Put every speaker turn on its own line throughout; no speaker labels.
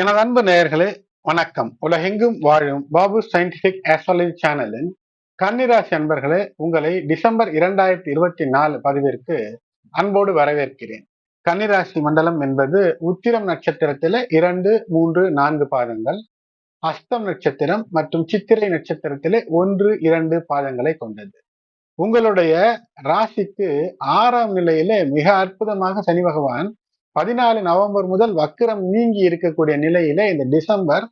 எனது அன்பு நேயர்களே வணக்கம் உலகெங்கும் வாழும் பாபு சயின்டிபிக் ஆஸ்ட்ராலஜி சேனலின் கன்னிராசி அன்பர்களே உங்களை டிசம்பர் இரண்டாயிரத்தி இருபத்தி நாலு பதிவிற்கு அன்போடு வரவேற்கிறேன் கன்னிராசி மண்டலம் என்பது உத்திரம் நட்சத்திரத்தில் இரண்டு மூன்று நான்கு பாதங்கள் அஸ்தம் நட்சத்திரம் மற்றும் சித்திரை நட்சத்திரத்திலே ஒன்று இரண்டு பாதங்களை கொண்டது உங்களுடைய ராசிக்கு ஆறாம் நிலையிலே மிக அற்புதமாக சனி பகவான் பதினாலு நவம்பர் முதல் வக்கரம் நீங்கி இருக்கக்கூடிய நிலையில இந்த டிசம்பர்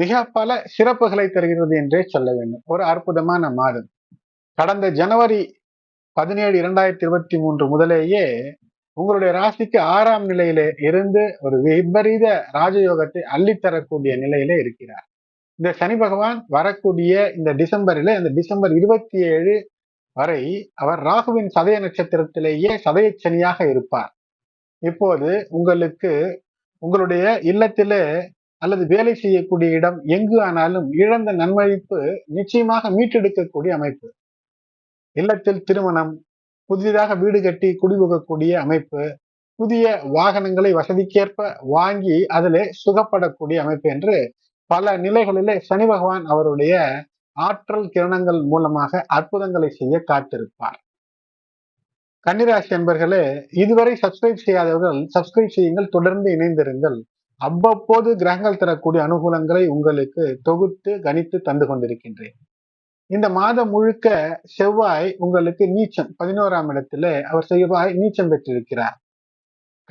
மிக பல சிறப்புகளை தருகிறது என்றே சொல்ல வேண்டும் ஒரு அற்புதமான மாதம் கடந்த ஜனவரி பதினேழு இரண்டாயிரத்தி இருபத்தி மூன்று முதலேயே உங்களுடைய ராசிக்கு ஆறாம் நிலையில இருந்து ஒரு விபரீத ராஜயோகத்தை அள்ளித்தரக்கூடிய நிலையில இருக்கிறார் இந்த சனி பகவான் வரக்கூடிய இந்த டிசம்பரில் இந்த டிசம்பர் இருபத்தி ஏழு வரை அவர் ராகுவின் சதய நட்சத்திரத்திலேயே சதய சனியாக இருப்பார் இப்போது உங்களுக்கு உங்களுடைய இல்லத்திலே அல்லது வேலை செய்யக்கூடிய இடம் எங்கு ஆனாலும் இழந்த நன்மதிப்பு நிச்சயமாக மீட்டெடுக்கக்கூடிய அமைப்பு இல்லத்தில் திருமணம் புதிதாக வீடு கட்டி குடிபோகக்கூடிய அமைப்பு புதிய வாகனங்களை வசதிக்கேற்ப வாங்கி அதில் சுகப்படக்கூடிய அமைப்பு என்று பல நிலைகளிலே சனி பகவான் அவருடைய ஆற்றல் கிரணங்கள் மூலமாக அற்புதங்களை செய்ய காத்திருப்பார் கன்னிராசி அன்பர்களே இதுவரை சப்ஸ்கிரைப் செய்யாதவர்கள் சப்ஸ்கிரைப் செய்யுங்கள் தொடர்ந்து இணைந்திருங்கள் அவ்வப்போது கிரகங்கள் தரக்கூடிய அனுகூலங்களை உங்களுக்கு தொகுத்து கணித்து தந்து கொண்டிருக்கின்றேன் இந்த மாதம் முழுக்க செவ்வாய் உங்களுக்கு நீச்சம் பதினோராம் இடத்திலே அவர் செவ்வாய் நீச்சம் பெற்றிருக்கிறார்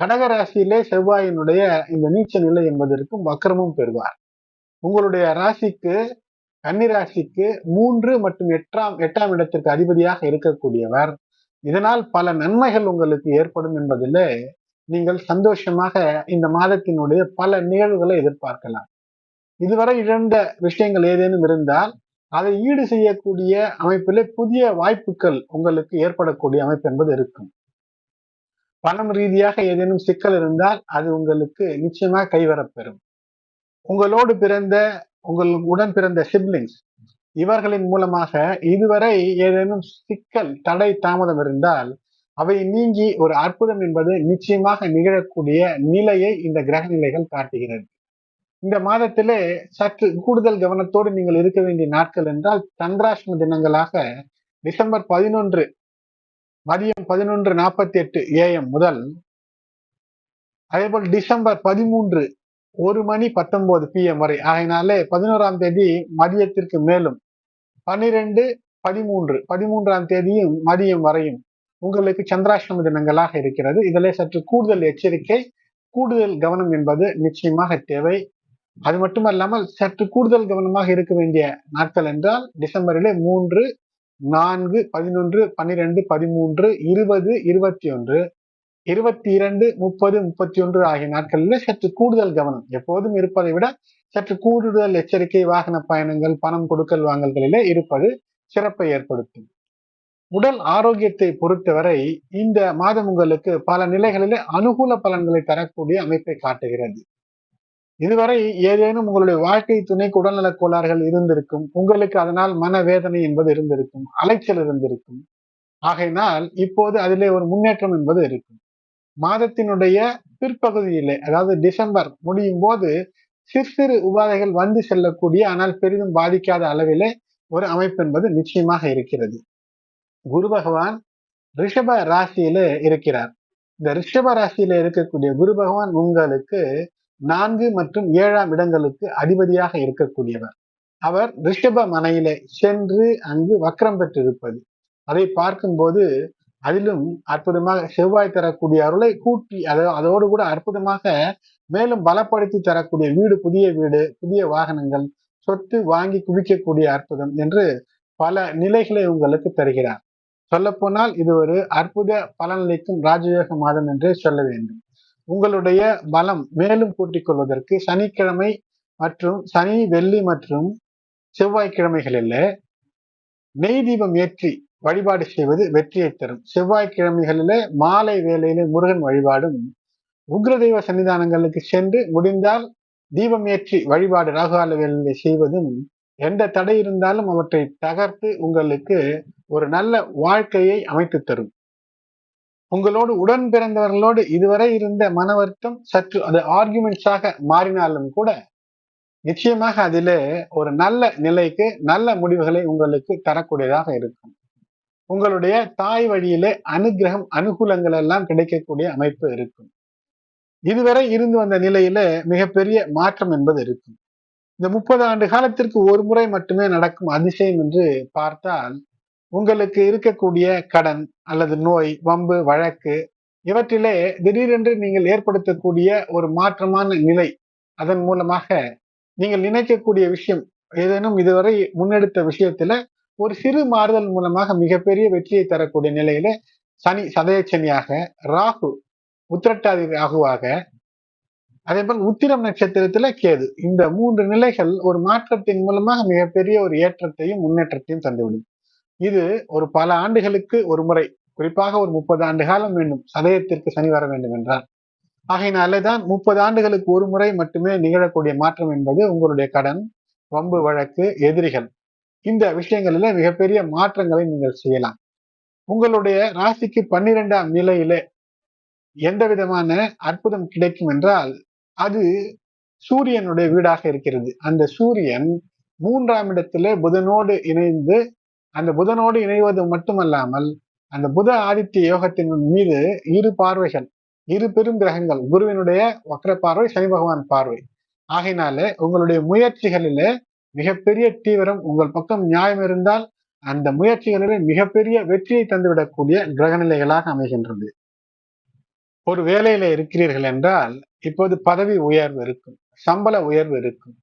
கடகராசியிலே ராசியிலே செவ்வாயினுடைய இந்த நீச்ச நிலை என்பதற்கும் வக்கரமும் பெறுவார் உங்களுடைய ராசிக்கு கன்னிராசிக்கு மூன்று மற்றும் எட்டாம் எட்டாம் இடத்திற்கு அதிபதியாக இருக்கக்கூடியவர் இதனால் பல நன்மைகள் உங்களுக்கு ஏற்படும் என்பதில் நீங்கள் சந்தோஷமாக இந்த மாதத்தினுடைய பல நிகழ்வுகளை எதிர்பார்க்கலாம் இதுவரை இழந்த விஷயங்கள் ஏதேனும் இருந்தால் அதை ஈடு செய்யக்கூடிய அமைப்பிலே புதிய வாய்ப்புகள் உங்களுக்கு ஏற்படக்கூடிய அமைப்பு என்பது இருக்கும் பணம் ரீதியாக ஏதேனும் சிக்கல் இருந்தால் அது உங்களுக்கு நிச்சயமாக கைவரப்பெறும் உங்களோடு பிறந்த உங்கள் உடன் பிறந்த சிப்லிங்ஸ் இவர்களின் மூலமாக இதுவரை ஏதேனும் சிக்கல் தடை தாமதம் இருந்தால் அவை நீங்கி ஒரு அற்புதம் என்பது நிச்சயமாக நிகழக்கூடிய நிலையை இந்த கிரக நிலைகள் காட்டுகிறது இந்த மாதத்திலே சற்று கூடுதல் கவனத்தோடு நீங்கள் இருக்க வேண்டிய நாட்கள் என்றால் சந்திராஷ்ம தினங்களாக டிசம்பர் பதினொன்று மதியம் பதினொன்று நாற்பத்தி எட்டு ஏஎம் முதல் அதேபோல் டிசம்பர் பதிமூன்று ஒரு மணி பத்தொன்பது பிஎம் வரை ஆகினாலே பதினோராம் தேதி மதியத்திற்கு மேலும் பன்னிரெண்டு பதிமூன்று பதிமூன்றாம் தேதியும் மதியம் வரையும் உங்களுக்கு சந்திராஷ்டம தினங்களாக இருக்கிறது இதில் சற்று கூடுதல் எச்சரிக்கை கூடுதல் கவனம் என்பது நிச்சயமாக தேவை அது மட்டுமல்லாமல் சற்று கூடுதல் கவனமாக இருக்க வேண்டிய நாட்கள் என்றால் டிசம்பரிலே மூன்று நான்கு பதினொன்று பன்னிரெண்டு பதிமூன்று இருபது இருபத்தி ஒன்று இருபத்தி இரண்டு முப்பது முப்பத்தி ஒன்று ஆகிய நாட்களில் சற்று கூடுதல் கவனம் எப்போதும் இருப்பதை விட சற்று கூடுதல் எச்சரிக்கை வாகன பயணங்கள் பணம் கொடுக்கல் வாங்கல்களிலே இருப்பது சிறப்பை ஏற்படுத்தும் உடல் ஆரோக்கியத்தை பொறுத்தவரை இந்த மாதம் உங்களுக்கு பல நிலைகளிலே அனுகூல பலன்களை தரக்கூடிய அமைப்பை காட்டுகிறது இதுவரை ஏதேனும் உங்களுடைய வாழ்க்கை துணைக்கு உடல்நலக் கோளாறுகள் இருந்திருக்கும் உங்களுக்கு அதனால் மனவேதனை என்பது இருந்திருக்கும் அலைச்சல் இருந்திருக்கும் ஆகையினால் இப்போது அதிலே ஒரு முன்னேற்றம் என்பது இருக்கும் மாதத்தினுடைய பிற்பகுதியிலே அதாவது டிசம்பர் முடியும் போது சிறு சிறு உபாதைகள் வந்து செல்லக்கூடிய ஆனால் பெரிதும் பாதிக்காத அளவிலே ஒரு அமைப்பு என்பது நிச்சயமாக இருக்கிறது குரு பகவான் ரிஷப ராசியில இருக்கிறார் இந்த ரிஷப ராசியில இருக்கக்கூடிய குரு பகவான் உங்களுக்கு நான்கு மற்றும் ஏழாம் இடங்களுக்கு அதிபதியாக இருக்கக்கூடியவர் அவர் ரிஷப மனையில சென்று அங்கு வக்கரம் பெற்றிருப்பது அதை பார்க்கும்போது அதிலும் அற்புதமாக செவ்வாய் தரக்கூடிய அருளை கூட்டி அதோ அதோடு கூட அற்புதமாக மேலும் பலப்படுத்தி தரக்கூடிய வீடு புதிய வீடு புதிய வாகனங்கள் சொத்து வாங்கி குவிக்கக்கூடிய அற்புதம் என்று பல நிலைகளை உங்களுக்கு தருகிறார் சொல்லப்போனால் இது ஒரு அற்புத பலனளிக்கும் ராஜயோக மாதம் என்று சொல்ல வேண்டும் உங்களுடைய பலம் மேலும் கூட்டிக் கொள்வதற்கு சனிக்கிழமை மற்றும் சனி வெள்ளி மற்றும் செவ்வாய்க்கிழமைகளில் நெய் தீபம் ஏற்றி வழிபாடு செய்வது வெற்றியை தரும் செவ்வாய்க்கிழமைகளிலே மாலை வேலையிலே முருகன் வழிபாடும் உக்ரதெய்வ சன்னிதானங்களுக்கு சென்று முடிந்தால் தீபம் ஏற்றி வழிபாடு ராகுகால வேலையிலே செய்வதும் எந்த தடை இருந்தாலும் அவற்றை தகர்த்து உங்களுக்கு ஒரு நல்ல வாழ்க்கையை அமைத்து தரும் உங்களோடு உடன் பிறந்தவர்களோடு இதுவரை இருந்த மன வருத்தம் சற்று அது ஆர்குமெண்ட்ஸாக மாறினாலும் கூட நிச்சயமாக அதிலே ஒரு நல்ல நிலைக்கு நல்ல முடிவுகளை உங்களுக்கு தரக்கூடியதாக இருக்கும் உங்களுடைய தாய் வழியிலே அனுகிரகம் அனுகூலங்கள் எல்லாம் கிடைக்கக்கூடிய அமைப்பு இருக்கும் இதுவரை இருந்து வந்த நிலையில மிகப்பெரிய மாற்றம் என்பது இருக்கும் இந்த முப்பது ஆண்டு காலத்திற்கு ஒரு முறை மட்டுமே நடக்கும் அதிசயம் என்று பார்த்தால் உங்களுக்கு இருக்கக்கூடிய கடன் அல்லது நோய் வம்பு வழக்கு இவற்றிலே திடீரென்று நீங்கள் ஏற்படுத்தக்கூடிய ஒரு மாற்றமான நிலை அதன் மூலமாக நீங்கள் நினைக்கக்கூடிய விஷயம் ஏதேனும் இதுவரை முன்னெடுத்த விஷயத்துல ஒரு சிறு மாறுதல் மூலமாக மிகப்பெரிய வெற்றியை தரக்கூடிய நிலையில சனி சதய சனியாக ராகு உத்திரட்டாதி ராகுவாக அதே போல் உத்திரம் நட்சத்திரத்துல கேது இந்த மூன்று நிலைகள் ஒரு மாற்றத்தின் மூலமாக மிகப்பெரிய ஒரு ஏற்றத்தையும் முன்னேற்றத்தையும் தந்துவிடும் இது ஒரு பல ஆண்டுகளுக்கு ஒரு முறை குறிப்பாக ஒரு முப்பது ஆண்டு காலம் வேண்டும் சதயத்திற்கு சனி வர வேண்டும் என்றால் ஆகையினாலே தான் முப்பது ஆண்டுகளுக்கு ஒரு முறை மட்டுமே நிகழக்கூடிய மாற்றம் என்பது உங்களுடைய கடன் வம்பு வழக்கு எதிரிகள் இந்த விஷயங்கள்ல மிகப்பெரிய மாற்றங்களை நீங்கள் செய்யலாம் உங்களுடைய ராசிக்கு பன்னிரெண்டாம் நிலையிலே எந்த விதமான அற்புதம் கிடைக்கும் என்றால் அது சூரியனுடைய வீடாக இருக்கிறது அந்த சூரியன் மூன்றாம் இடத்துல புதனோடு இணைந்து அந்த புதனோடு இணைவது மட்டுமல்லாமல் அந்த புத ஆதித்ய யோகத்தின் மீது இரு பார்வைகள் இரு பெரும் கிரகங்கள் குருவினுடைய வக்ர பார்வை சனி பகவான் பார்வை ஆகையினாலே உங்களுடைய முயற்சிகளிலே மிகப்பெரிய தீவிரம் உங்கள் பக்கம் நியாயம் இருந்தால் அந்த முயற்சிகளிலே மிகப்பெரிய வெற்றியை தந்துவிடக்கூடிய கிரகநிலைகளாக அமைகின்றது ஒரு வேலையில இருக்கிறீர்கள் என்றால் இப்போது பதவி உயர்வு இருக்கும் சம்பள உயர்வு இருக்கும்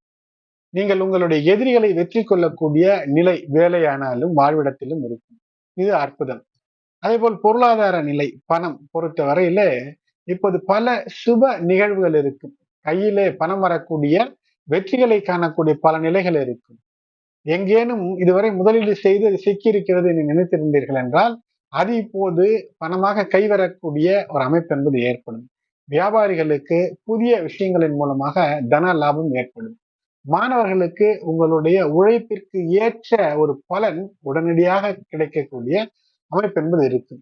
நீங்கள் உங்களுடைய எதிரிகளை வெற்றி கொள்ளக்கூடிய நிலை வேலையானாலும் வாழ்விடத்திலும் இருக்கும் இது அற்புதம் அதே போல் பொருளாதார நிலை பணம் பொறுத்த வரையிலே இப்போது பல சுப நிகழ்வுகள் இருக்கும் கையிலே பணம் வரக்கூடிய வெற்றிகளை காணக்கூடிய பல நிலைகள் இருக்கும் எங்கேனும் இதுவரை முதலீடு செய்து அது சிக்கியிருக்கிறது என்று நினைத்திருந்தீர்கள் என்றால் அது இப்போது பணமாக கைவரக்கூடிய ஒரு அமைப்பு என்பது ஏற்படும் வியாபாரிகளுக்கு புதிய விஷயங்களின் மூலமாக தன லாபம் ஏற்படும் மாணவர்களுக்கு உங்களுடைய உழைப்பிற்கு ஏற்ற ஒரு பலன் உடனடியாக கிடைக்கக்கூடிய அமைப்பு என்பது இருக்கும்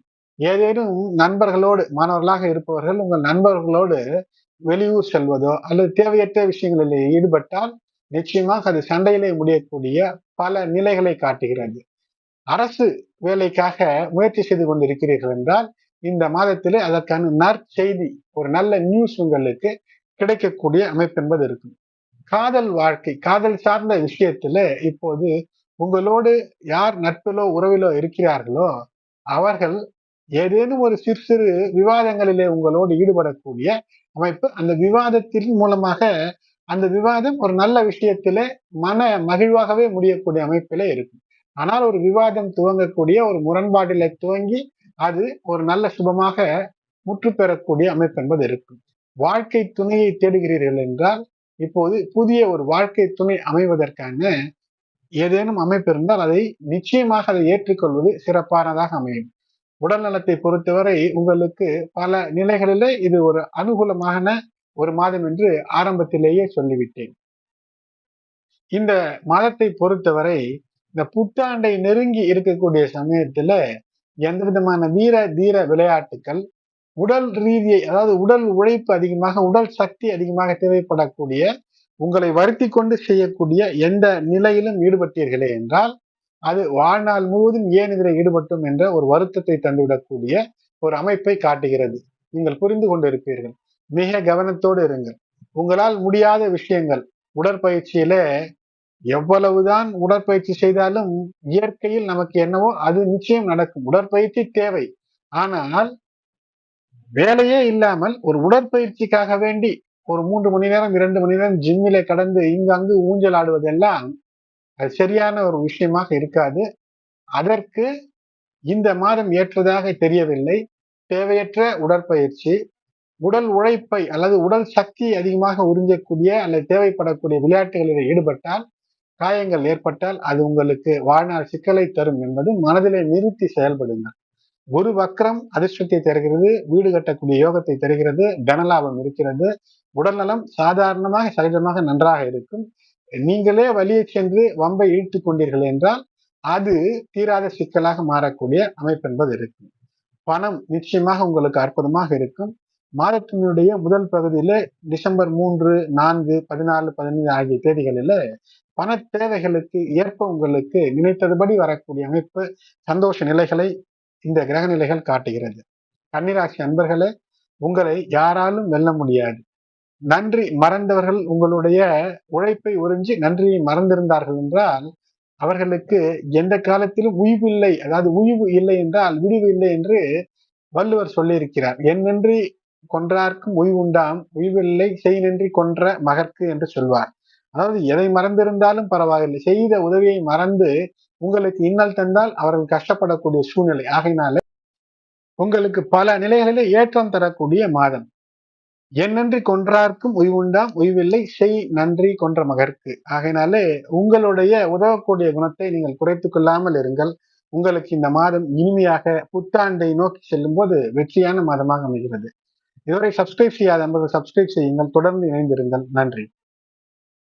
ஏதேனும் நண்பர்களோடு மாணவர்களாக இருப்பவர்கள் உங்கள் நண்பர்களோடு வெளியூர் செல்வதோ அல்லது தேவையற்ற விஷயங்களில் ஈடுபட்டால் நிச்சயமாக அது சண்டையிலே முடியக்கூடிய பல நிலைகளை காட்டுகிறது அரசு வேலைக்காக முயற்சி செய்து கொண்டிருக்கிறீர்கள் என்றால் இந்த மாதத்திலே அதற்கான நற்செய்தி ஒரு நல்ல நியூஸ் உங்களுக்கு கிடைக்கக்கூடிய அமைப்பு என்பது இருக்கும் காதல் வாழ்க்கை காதல் சார்ந்த விஷயத்துல இப்போது உங்களோடு யார் நட்பிலோ உறவிலோ இருக்கிறார்களோ அவர்கள் ஏதேனும் ஒரு சிறு சிறு விவாதங்களிலே உங்களோடு ஈடுபடக்கூடிய அமைப்பு அந்த விவாதத்தின் மூலமாக அந்த விவாதம் ஒரு நல்ல விஷயத்திலே மன மகிழ்வாகவே முடியக்கூடிய அமைப்பிலே இருக்கும் ஆனால் ஒரு விவாதம் துவங்கக்கூடிய ஒரு முரண்பாட்டில துவங்கி அது ஒரு நல்ல சுபமாக முற்று பெறக்கூடிய அமைப்பு என்பது இருக்கும் வாழ்க்கை துணையை தேடுகிறீர்கள் என்றால் இப்போது புதிய ஒரு வாழ்க்கை துணை அமைவதற்கான ஏதேனும் அமைப்பு இருந்தால் அதை நிச்சயமாக அதை ஏற்றுக்கொள்வது சிறப்பானதாக அமையும் உடல் நலத்தை பொறுத்தவரை உங்களுக்கு பல நிலைகளிலே இது ஒரு அனுகூலமான ஒரு மாதம் என்று ஆரம்பத்திலேயே சொல்லிவிட்டேன் இந்த மாதத்தை பொறுத்தவரை இந்த புத்தாண்டை நெருங்கி இருக்கக்கூடிய சமயத்துல எந்த விதமான வீர தீர விளையாட்டுக்கள் உடல் ரீதியை அதாவது உடல் உழைப்பு அதிகமாக உடல் சக்தி அதிகமாக தேவைப்படக்கூடிய உங்களை வருத்தி கொண்டு செய்யக்கூடிய எந்த நிலையிலும் ஈடுபட்டீர்களே என்றால் அது வாழ்நாள் முழுவதும் ஏன் இதில் ஈடுபட்டும் என்ற ஒரு வருத்தத்தை தந்துவிடக்கூடிய ஒரு அமைப்பை காட்டுகிறது நீங்கள் புரிந்து கொண்டு இருப்பீர்கள் மிக கவனத்தோடு இருங்கள் உங்களால் முடியாத விஷயங்கள் உடற்பயிற்சியில எவ்வளவுதான் உடற்பயிற்சி செய்தாலும் இயற்கையில் நமக்கு என்னவோ அது நிச்சயம் நடக்கும் உடற்பயிற்சி தேவை ஆனால் வேலையே இல்லாமல் ஒரு உடற்பயிற்சிக்காக வேண்டி ஒரு மூன்று மணி நேரம் இரண்டு மணி நேரம் ஜிம்மில கடந்து இங்கு அங்கு ஊஞ்சல் ஆடுவதெல்லாம் அது சரியான ஒரு விஷயமாக இருக்காது அதற்கு இந்த மாதம் ஏற்றதாக தெரியவில்லை தேவையற்ற உடற்பயிற்சி உடல் உழைப்பை அல்லது உடல் சக்தி அதிகமாக உறிஞ்சக்கூடிய அல்லது தேவைப்படக்கூடிய விளையாட்டுகளில் ஈடுபட்டால் காயங்கள் ஏற்பட்டால் அது உங்களுக்கு வாழ்நாள் சிக்கலை தரும் என்பது மனதிலே நிறுத்தி செயல்படுங்கள் குரு வக்ரம் அதிர்ஷ்டத்தை தருகிறது வீடு கட்டக்கூடிய யோகத்தை தருகிறது கனலாபம் இருக்கிறது உடல்நலம் சாதாரணமாக சரீரமாக நன்றாக இருக்கும் நீங்களே வழியை சென்று வம்பை இழுத்து கொண்டீர்கள் என்றால் அது தீராத சிக்கலாக மாறக்கூடிய அமைப்பு என்பது இருக்கும் பணம் நிச்சயமாக உங்களுக்கு அற்புதமாக இருக்கும் மாதத்தினுடைய முதல் பகுதியில டிசம்பர் மூன்று நான்கு பதினாலு பதினைந்து ஆகிய தேதிகளில பண தேவைகளுக்கு ஏற்ப உங்களுக்கு நினைத்ததுபடி வரக்கூடிய அமைப்பு சந்தோஷ நிலைகளை இந்த கிரக நிலைகள் காட்டுகிறது கன்னிராசி அன்பர்களே உங்களை யாராலும் வெல்ல முடியாது நன்றி மறந்தவர்கள் உங்களுடைய உழைப்பை உறிஞ்சி நன்றியை மறந்திருந்தார்கள் என்றால் அவர்களுக்கு எந்த காலத்திலும் உய்வு இல்லை அதாவது உய்வு இல்லை என்றால் விடிவு இல்லை என்று வள்ளுவர் சொல்லியிருக்கிறார் என் நன்றி கொன்றார்க்கும் உய்வுண்டாம் உய்வில்லை செய் நன்றி கொன்ற மகற்கு என்று சொல்வார் அதாவது எதை மறந்திருந்தாலும் பரவாயில்லை செய்த உதவியை மறந்து உங்களுக்கு இன்னல் தந்தால் அவர்கள் கஷ்டப்படக்கூடிய சூழ்நிலை ஆகையினால உங்களுக்கு பல நிலைகளில் ஏற்றம் தரக்கூடிய மாதம் என்னன்றி கொன்றார்க்கும் உய்வுண்டாம் உய்வில்லை செய் நன்றி கொன்ற மகற்கு ஆகையினாலே உங்களுடைய உதவக்கூடிய குணத்தை நீங்கள் குறைத்து கொள்ளாமல் இருங்கள் உங்களுக்கு இந்த மாதம் இனிமையாக புத்தாண்டை நோக்கி செல்லும் போது வெற்றியான மாதமாக அமைகிறது இதுவரை சப்ஸ்கிரைப் செய்யாத என்பது சப்ஸ்கிரைப் செய்யுங்கள் தொடர்ந்து இணைந்திருங்கள் நன்றி